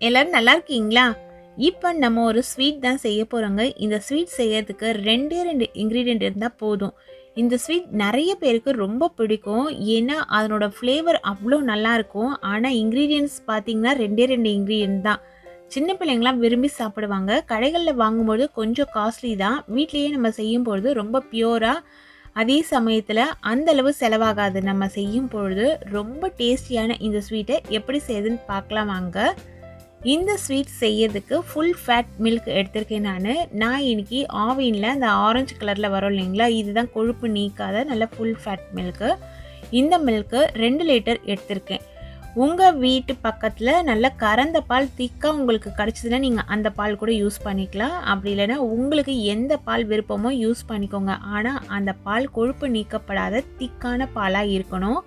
எல்லாரும் நல்லா இருக்கீங்களா? இப்போ நம்ம ஒரு ஸ்வீட் தான் செய்ய போகிறோங்க இந்த ஸ்வீட் செய்யறதுக்கு ரெண்டே ரெண்டு இன்க்ரீடியன்ட் இருந்தால் போதும். இந்த ஸ்வீட் நிறைய பேருக்கு ரொம்ப பிடிக்கும். ஏன்னா அதனோட ஃப்ளேவர் அவ்வளோ நல்லாயிருக்கும் ஆனால் இன்க்ரீடியன்ட்ஸ் பார்த்தீங்கன்னா ரெண்டே ரெண்டு இன்க்ரீடியன்ட் தான். சின்ன பிள்ளைங்களாம் விரும்பி சாப்பிடுவாங்க. கடைகளில் வாங்கும்போது கொஞ்சம் காஸ்ட்லி தான். வீட்லேயே நம்ம செய்யும் பொழுது ரொம்ப பியூராக அதே சமயத்தில் அந்தளவு செலவாகாது. நம்ம செய்யும் பொழுது ரொம்ப டேஸ்டியான இந்த ஸ்வீட்டை எப்படி செய்யுதுன்னு பார்க்கலாம் வாங்க. இந்த ஸ்வீட் செய்யறதுக்கு ஃபுல் ஃபேட் மில்க் எடுத்திருக்கேன் நான். நான் இன்னைக்கு ஆவினில் அந்த ஆரஞ்சு கலரில் வரும் இல்லைங்களா? இதுதான் கொழுப்பு நீக்காத நல்ல ஃபுல் ஃபேட் மில்க்கு இந்த மில்க்கு ரெண்டு லிட்டர் எடுத்திருக்கேன். உங்கள் வீட்டு பக்கத்தில் நல்ல கறந்த பால் திக்காக உங்களுக்கு கிடச்சிதுன்னா நீங்கள் அந்த பால் கூட யூஸ் பண்ணிக்கலாம். அப்படி இல்லைன்னா உங்களுக்கு எந்த பால் விருப்பமோ யூஸ் பண்ணிக்கோங்க. ஆனால் அந்த பால் கொழுப்பு நீக்கப்படாத திக்கான பாலாக இருக்கணும்.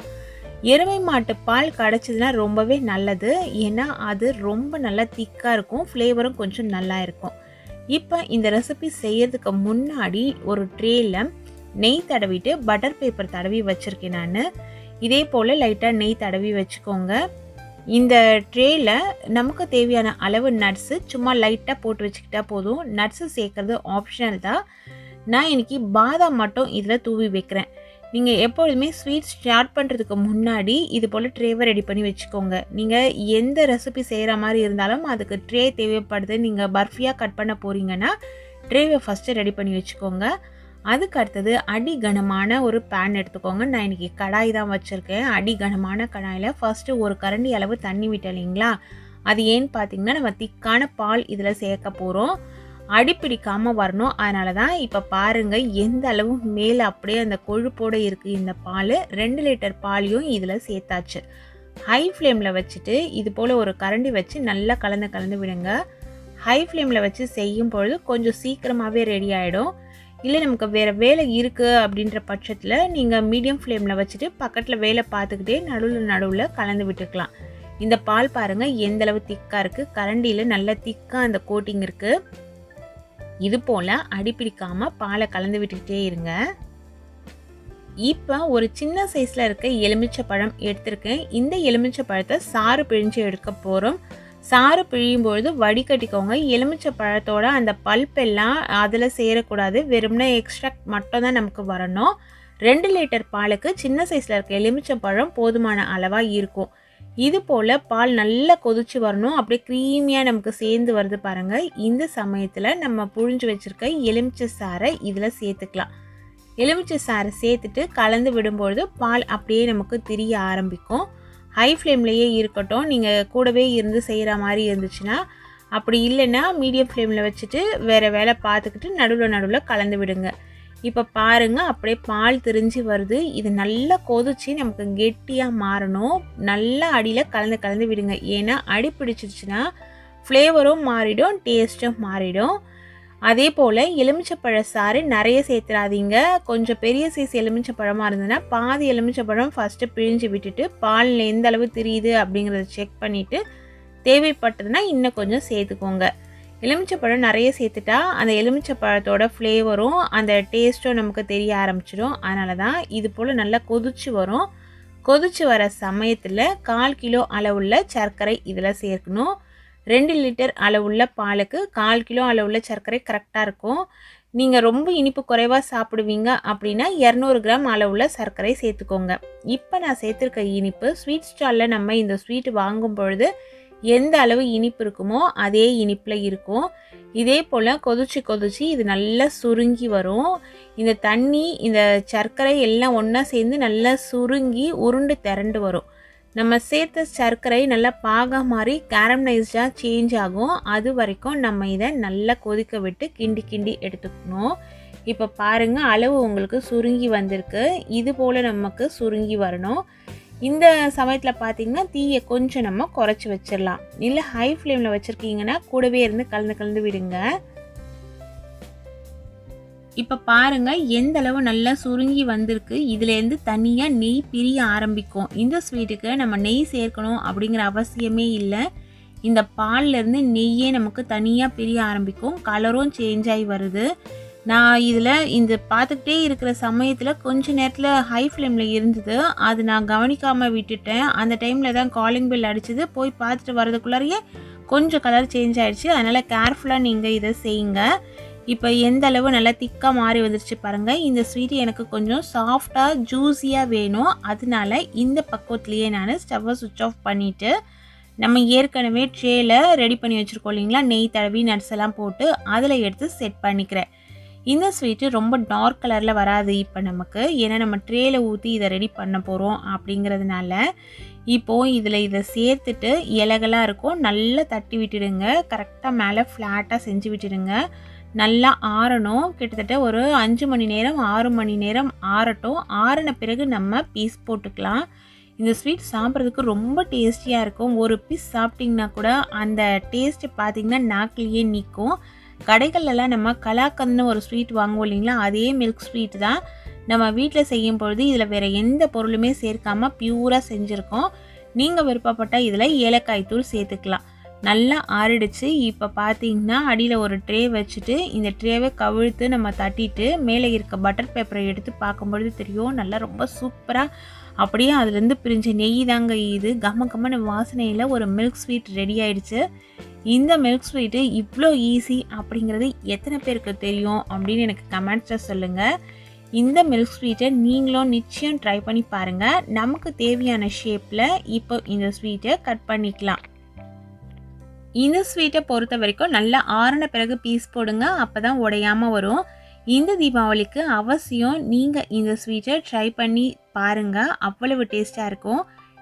எருமை மாட்டு பால் கிடச்சிதுன்னா ரொம்பவே நல்லது. ஏன்னா அது ரொம்ப நல்லா திக்காக இருக்கும். ஃப்ளேவரும் கொஞ்சம் நல்லா இருக்கும். இப்போ இந்த ரெசிபி செய்யறதுக்கு முன்னாடி ஒரு ட்ரேயில் நெய் தடவிட்டு பட்டர் பேப்பர் தடவி வச்சுருக்கேன் நான். இதே போல் லைட்டாக நெய் தடவி வச்சுக்கோங்க. இந்த ட்ரேயில் நமக்கு தேவையான அளவு நட்ஸு சும்மா லைட்டாக போட்டு வச்சுக்கிட்டா போதும். நட்ஸு சேர்க்குறது ஆப்ஷனல் தான். நான் இன்றைக்கி பாதாம் மட்டும் இதில் தூவி வைக்கிறேன். நீங்கள் எப்பொழுதுமே ஸ்வீட் ஸ்டார்ட் பண்ணுறதுக்கு முன்னாடி இது போல் ட்ரேவை ரெடி பண்ணி வச்சுக்கோங்க. நீங்கள் எந்த ரெசிபி செய்கிற மாதிரி இருந்தாலும் அதுக்கு ட்ரே தேவைப்படுது நீங்கள் பர்ஃபியாக கட் பண்ண போகிறீங்கன்னா ட்ரேவை ஃபஸ்ட்டு ரெடி பண்ணி வச்சுக்கோங்க. அதுக்கு அடுத்தது அடி கனமான ஒரு பேன் எடுத்துக்கோங்க. நான் இன்றைக்கி கடாய் தான் வச்சுருக்கேன். அடி கனமான கடாயில் ஃபஸ்ட்டு ஒரு கரண்டி அளவு தண்ணி விட்டலைங்களா அது ஏன்னு பார்த்தீங்கன்னா நம்ம திக்கான பால் இதில் சேர்க்க போகிறோம் அடிப்பிடிக்காம வரணும். அதனால தான் இப்போ பாருங்கள் எந்த அளவு மேலே அப்படியே அந்த கொழுப்போடு இருக்குது இந்த பால். ரெண்டு லிட்டர் பாலையும் இதில் சேர்த்தாச்சு. ஹை ஃப்ளேமில் வச்சுட்டு இது போல் ஒரு கரண்டி வச்சு நல்லா கலந்து கலந்து விடுங்க. ஹை ஃப்ளேமில் வச்சு செய்யும் பொழுது கொஞ்சம் சீக்கிரமாகவே ரெடி ஆகிடும் இல்லை நமக்கு வேறு வேலை இருக்குது அப்படின்ற பட்சத்தில் நீங்கள் மீடியம் ஃப்ளேமில் வச்சுட்டு பக்கத்தில் வேலை பார்த்துக்கிட்டே நடுவில் நடுவில் கலந்து விட்டுக்கலாம். இந்த பால் பாருங்கள் எந்தளவு திக்காக இருக்குது கரண்டியில் நல்ல திக்காக அந்த கோட்டிங் இருக்குது இது போல் அடிப்பிடிக்காமல் பாலை கலந்து விட்டுக்கிட்டே இருங்க. இப்போ ஒரு சின்ன சைஸில் இருக்க எலுமிச்சை பழம் எடுத்திருக்கேன். இந்த எலுமிச்சை பழத்தை சாறு பிழிஞ்சு எடுக்க போகிறோம் சாறு பிழியும் பொழுது வடிகட்டிக்கோங்க எலுமிச்சை பழத்தோட அந்த பல்ப்பெல்லாம் அதில் சேரக்கூடாது. வெறும்னா எக்ஸ்ட்ராக்ட் மட்டும் தான் நமக்கு வரணும். ரெண்டு லிட்டர் பாலுக்கு சின்ன சைஸில் இருக்க எலுமிச்சை பழம் போதுமான அளவாக இருக்கும். இது போல் பால் நல்லா கொதிச்சு வரணும். அப்படியே க்ரீமியாக நமக்கு சேர்ந்து வருது பாருங்கள் இந்த சமயத்தில் நம்ம புழிஞ்சு வச்சுருக்க எலுமிச்சை சாறை இதில் சேர்த்துக்கலாம். எலுமிச்சை சாறை சேர்த்துட்டு கலந்து விடும்பொழுது பால் அப்படியே நமக்கு திரிய ஆரம்பிக்கும். ஹை ஃப்ளேம்லேயே இருக்கட்டும். நீங்கள் கூடவே இருந்து செய்கிற மாதிரி இருந்துச்சுன்னா அப்படி இல்லைன்னா மீடியம் ஃப்ளேமில் வச்சுட்டு வேறு வேலை பார்த்துக்கிட்டு நடுவில் நடுவில் கலந்து விடுங்க. இப்போ பாருங்கள் அப்படியே பால் திரிஞ்சு வருது. இது நல்லா கொதிச்சு நமக்கு கெட்டியாக மாறணும். நல்லா அடியில் கலந்து கலந்து விடுங்க. ஏன்னா அடி பிடிச்சிருச்சுன்னா ஃப்ளேவரும் மாறிடும் டேஸ்ட்டும் மாறிடும். அதே போல் எலுமிச்சப்பழ சாறு நிறைய சேர்த்துறாதீங்க கொஞ்சம் பெரிய சைஸ் எலுமிச்சப்பழமாக இருந்ததுன்னா பாதி எலுமிச்சப்பழம் ஃபஸ்ட்டு பிழிஞ்சு விட்டுட்டு பாலில் எந்த அளவு தெரியுது அப்படிங்கிறத செக் பண்ணிவிட்டு தேவைப்பட்டதுன்னா இன்னும் கொஞ்சம் சேர்த்துக்கோங்க. எலுமிச்சைப்பழம் நிறைய சேர்த்துட்டா அந்த எலுமிச்சைப்பழத்தோட ஃப்ளேவரும் அந்த டேஸ்ட்டும் நமக்கு தெரிய ஆரம்பிச்சிடும். அதனால தான் இது போல் நல்லா கொதிச்சு வரும். கொதிச்சு வர சமயத்தில் கால் கிலோ அளவுள்ள சர்க்கரை இதில் சேர்க்கணும். ரெண்டு லிட்டர் அளவுள்ள பாலுக்கு கால் கிலோ அளவுள்ள சர்க்கரை கரெக்டாக இருக்கும். நீங்கள் ரொம்ப இனிப்பு குறைவாக சாப்பிடுவீங்க அப்படின்னா இரநூறு கிராம் அளவுள்ள சர்க்கரை சேர்த்துக்கோங்க. இப்போ நான் சேர்த்துருக்க இனிப்பு ஸ்வீட் ஸ்டாலில் நம்ம இந்த ஸ்வீட் வாங்கும் பொழுது எந்த அளவு இனிப்பு இருக்குமோ அதே இனிப்பில் இருக்கும். இதே போல் கொதிச்சு கொதிச்சு இது நல்லா சுருங்கி வரும். இந்த தண்ணி இந்த சர்க்கரை எல்லாம் ஒன்றா சேர்ந்து நல்லா சுருங்கி உருண்டு திரண்டு வரும். நம்ம சேர்த்த சர்க்கரை நல்லா பாக மாதிரி கேரமனைஸ்டாக சேஞ்ச் ஆகும். அது வரைக்கும் நம்ம இதை நல்லா கொதிக்க விட்டு கிண்டி கிண்டி எடுத்துக்கணும். இப்போ பாருங்கள் அளவு உங்களுக்கு சுருங்கி வந்திருக்கு. இது போல் நமக்கு சுருங்கி வரணும். இந்த சமயத்தில் பார்த்தீங்கன்னா தீயை கொஞ்சம் நம்ம குறைச்சி வச்சிடலாம். இல்லை ஹை ஃப்ளேமில் வச்சுருக்கீங்கன்னா கூடவே இருந்து கலந்து கலந்து விடுங்க. இப்போ பாருங்கள் எந்த அளவு நல்லா சுருங்கி வந்திருக்கு. இதுலேருந்து தனியாக நெய் பிரிய ஆரம்பிக்கும். இந்த ஸ்வீட்டுக்கு நம்ம நெய் சேர்க்கணும் அப்படிங்கிற அவசியமே இல்லை. இந்த பால்லேருந்து நெய்யே நமக்கு தனியாக பிரிய ஆரம்பிக்கும். கலரும் சேஞ்ச் ஆகி வருது. நான் இதில் இந்த பார்த்துக்கிட்டே இருக்கிற சமயத்தில் கொஞ்ச நேரத்தில் ஹை ஃப்ளேமில் இருந்தது. அது நான் கவனிக்காமல் விட்டுட்டேன். அந்த டைமில் தான் காலிங் பெல் அடிச்சது. போய் பார்த்துட்டு வரதுக்குள்ளாரியே கொஞ்சம் கலர் சேஞ்ச் ஆகிடுச்சு அதனால் கேர்ஃபுல்லாக நீங்கள் இதை செய்யுங்க. இப்போ எந்த அளவு நல்லா திக்காக மாறி வந்துருச்சு பாருங்கள் இந்த ஸ்வீட் எனக்கு கொஞ்சம் சாஃப்டாக ஜூஸியாக வேணும். அதனால இந்த பக்குவத்துலேயே நான் ஸ்டவ்வை சுவிட்ச் ஆஃப் பண்ணிவிட்டு நம்ம ஏற்கனவே ட்ரேயில் ரெடி பண்ணி வச்சுருக்கோம் இல்லைங்களா? நெய் தடவி நட்ஸ் எல்லாம் போட்டு அதில் எடுத்து செட் பண்ணிக்கிறேன். இந்த ஸ்வீட்டு ரொம்ப டார்க் கலரில் வராது இப்போ நமக்கு. ஏன்னா நம்ம ட்ரேயில் ஊற்றி இதை ரெடி பண்ண போகிறோம் அப்படிங்கிறதுனால இப்போது இதில் இதை சேர்த்துட்டு இலகெல்லாம் இருக்கும். நல்லா தட்டி விட்டுடுங்க. கரெக்டாக மேலே ஃப்ளாட்டாக செஞ்சு விட்டுடுங்க. நல்லா ஆறணும். கிட்டத்தட்ட ஒரு அஞ்சு மணி நேரம் ஆறு மணி நேரம் ஆறட்டும். ஆறின பிறகு நம்ம பீஸ் போட்டுக்கலாம். இந்த ஸ்வீட் சாப்பிட்றதுக்கு ரொம்ப டேஸ்டியாக இருக்கும். ஒரு பீஸ் சாப்பிட்டிங்கன்னா கூட அந்த டேஸ்ட்டு பார்த்திங்கன்னா நாக்கிலேயே நிற்கும் கடைகள்லாம் நம்ம கலாக்கந்த்னு ஒரு ஸ்வீட் வாங்குவோம் இல்லைங்களா? அதே மில்க் ஸ்வீட் தான் நம்ம வீட்டில் செய்யும் பொழுது இதில் வேறு எந்த பொருளுமே சேர்க்காமல் பியூராக செஞ்சுருக்கோம். நீங்கள் விருப்பப்பட்டால் இதில் ஏலக்காய் தூள் சேர்த்துக்கலாம். நல்லா ஆறிடுச்சு. இப்போ பார்த்தீங்கன்னா அடியில் ஒரு ட்ரே வச்சுட்டு இந்த ட்ரேவை கவிழ்த்து நம்ம தட்டிட்டு மேலே இருக்க பட்டர் பேப்பரை எடுத்து பார்க்கும்பொழுது தெரியும் நல்லா ரொம்ப சூப்பராக அப்படியே அதுலேருந்து பிரிஞ்ச நெய் தாங்க இது. கம கம்மன வாசனையில் ஒரு மில்க் ஸ்வீட் ரெடி ஆயிடுச்சு. இந்த மில்க் ஸ்வீட்டு இவ்வளோ ஈஸி அப்படிங்கிறது எத்தனை பேருக்கு தெரியும் அப்படின்னு எனக்கு கமெண்ட்ஸில் சொல்லுங்கள் இந்த மில்க் ஸ்வீட்டை நீங்களும் நிச்சயம் ட்ரை பண்ணி பாருங்கள் நமக்கு தேவையான ஷேப்பில் இப்போ இந்த ஸ்வீட்டை கட் பண்ணிக்கலாம். இந்த ஸ்வீட்டை பொறுத்த வரைக்கும் நல்லா ஆறின பிறகு பீஸ் போடுங்க அப்போ தான் உடையாமல் வரும். இந்த தீபாவளிக்கு அவசியம் நீங்கள் இந்த ஸ்வீட்டை ட்ரை பண்ணி பாருங்கள் அவ்வளவு டேஸ்ட்டாக இருக்கும்.